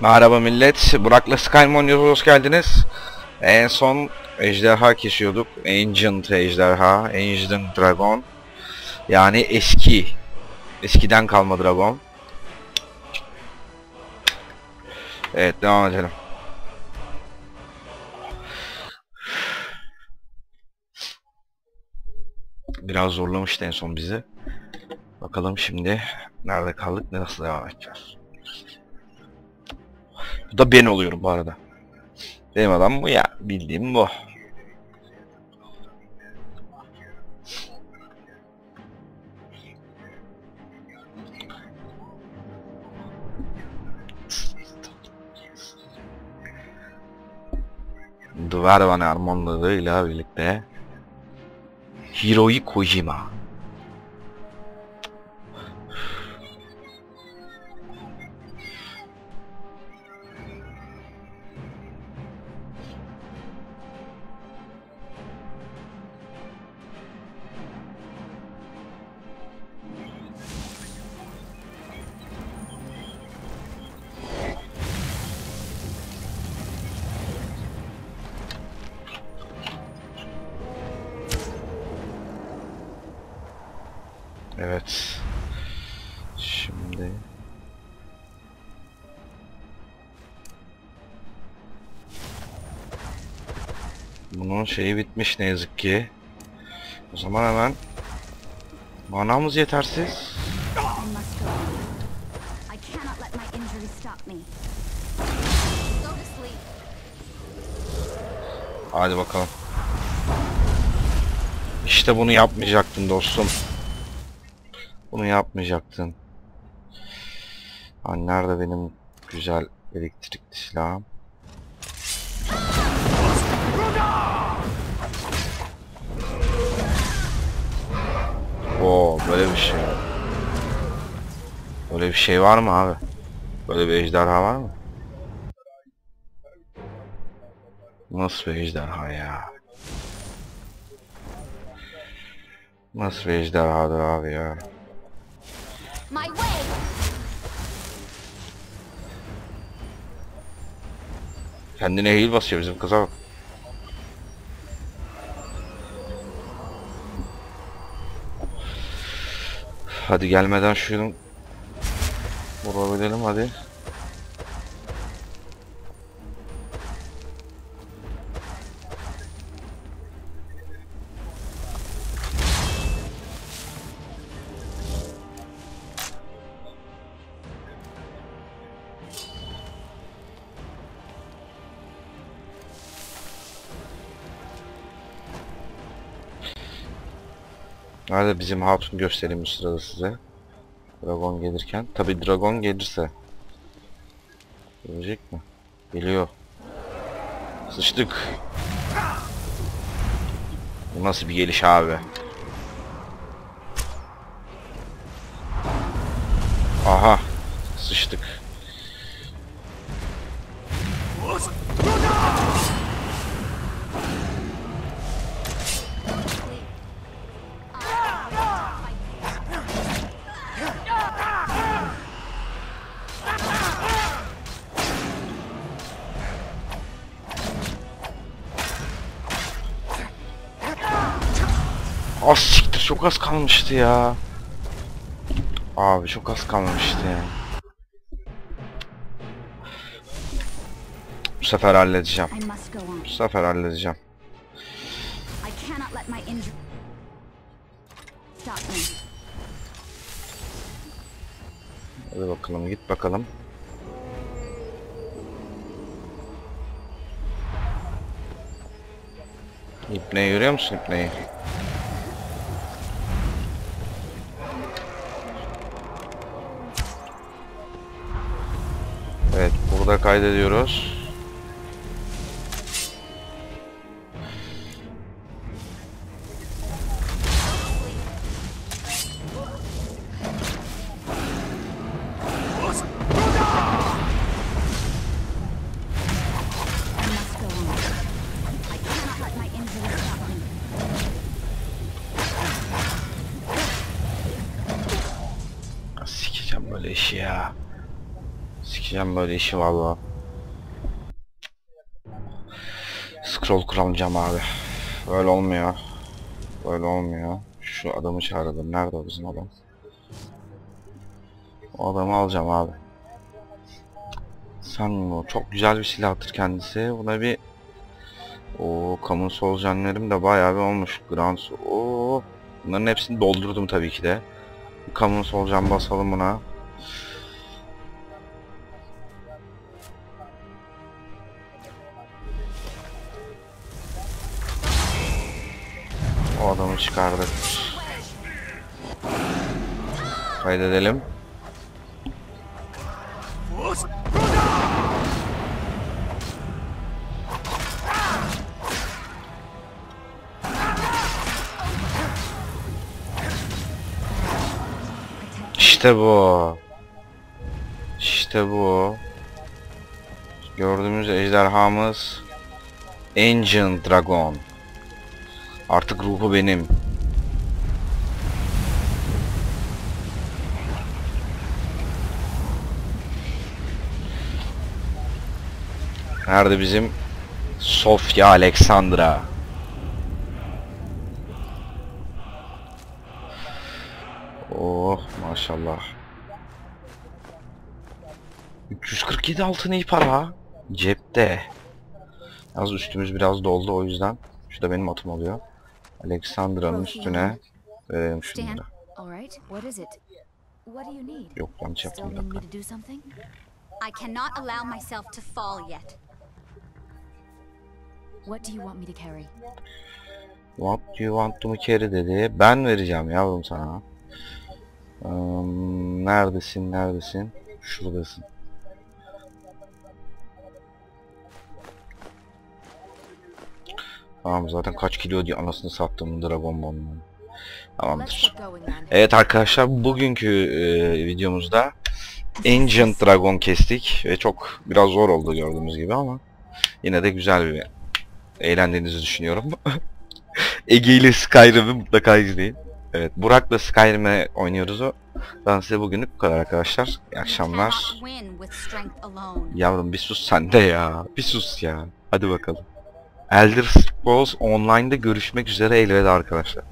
Merhaba millet. Burak'la Skymon. Hoş geldiniz. En son ejderha kesiyorduk. Ancient ejderha. Ancient Dragon. Yani eski. Eskiden kalma dragon. Evet devam edelim. Biraz zorlamıştı en son bizi. Bakalım şimdi nerede kaldık nasıl devam edeceğiz. Bu da ben oluyorum bu arada. Benim adam bu ya. Bildiğim bu. Dvarvan armonlarıyla birlikte Hiroi Kojima. Evet. Şimdi Bunun şeyi bitmiş ne yazık ki. O zaman hemen manamız yetersiz. Hadi bakalım. İşte bunu yapmayacaktın dostum. Bunu yapmayacaktın. Ha, nerede benim güzel elektrikli silahım? Oo böyle bir şey. Böyle bir şey var mı abi? Böyle bir ejderha var mı? Nasıl bir ejderha ya? Nasıl bir ejderhadır abi ya? My way. Kendine heal basıyor bizim kıza bak. Hadi gelmeden şunu vurabilelim hadi. Nerede bizim hatun göstereyim bu sırada size. Dragon gelirken. Tabi dragon gelirse. Gelecek mi? Geliyor. Sıçtık. Bu nasıl bir geliş abi? Aha. Sıçtık. Az siktir çok az kalmıştı ya. Abi çok az kalmıştı ya. Bu sefer halledeceğim. Bu sefer halledeceğim. Hadi bakalım git bakalım. İpneyi görüyor musun ipneyi? Stop me. Sikeceğim böyle. Sikeceğim. Böyle işi valla. Scroll kuralım abi. Böyle olmuyor. Böyle olmuyor. Şu adamı çağıralım. Nerede o bizim adam? O adamı alacağım abi. O çok güzel bir silahtır kendisi. Buna bir o kamu solucanlarım da bayağı bir olmuş. Grand o bunların hepsini doldurdum tabii ki de. Kamu solucan basalım buna. O adamı çıkardık. Kaydedelim. İşte bu. İşte bu. Gördüğümüz ejderhamız Ancient Dragon. Artık ruhu benim. Nerede bizim Sofya Alexandra? Oh maşallah. 347 altın iyi para. Cepte. Yalnız üstümüz biraz doldu o yüzden. Şu da benim atım oluyor. Alexandra'nın üstüne verelim şunu da. Yok yanlış yaptım bir dakika. I cannot allow myself to fall yet. What do you want me to carry? What do you want to carry dedi. Ben vereceğim yavrum sana. Hmm, neredesin neredesin? Şuradasın. Tamam zaten kaç kilo diye anasını sattım Dragon Ball'un. Tamamdır. Evet arkadaşlar bugünkü e, videomuzda Ancient Dragon kestik ve çok biraz zor oldu gördüğünüz gibi ama yine de güzel bir eğlendiğinizi düşünüyorum. Ege ile Skyrim'i mutlaka izleyin. Evet Burak'la Skyrim'e oynuyoruz o. Ben size bugünlük bu kadar arkadaşlar. İyi akşamlar. Yavrum bir sus sen de ya. Bir sus ya. Hadi bakalım. Elder Scrolls Online'da görüşmek üzere elveda arkadaşlar.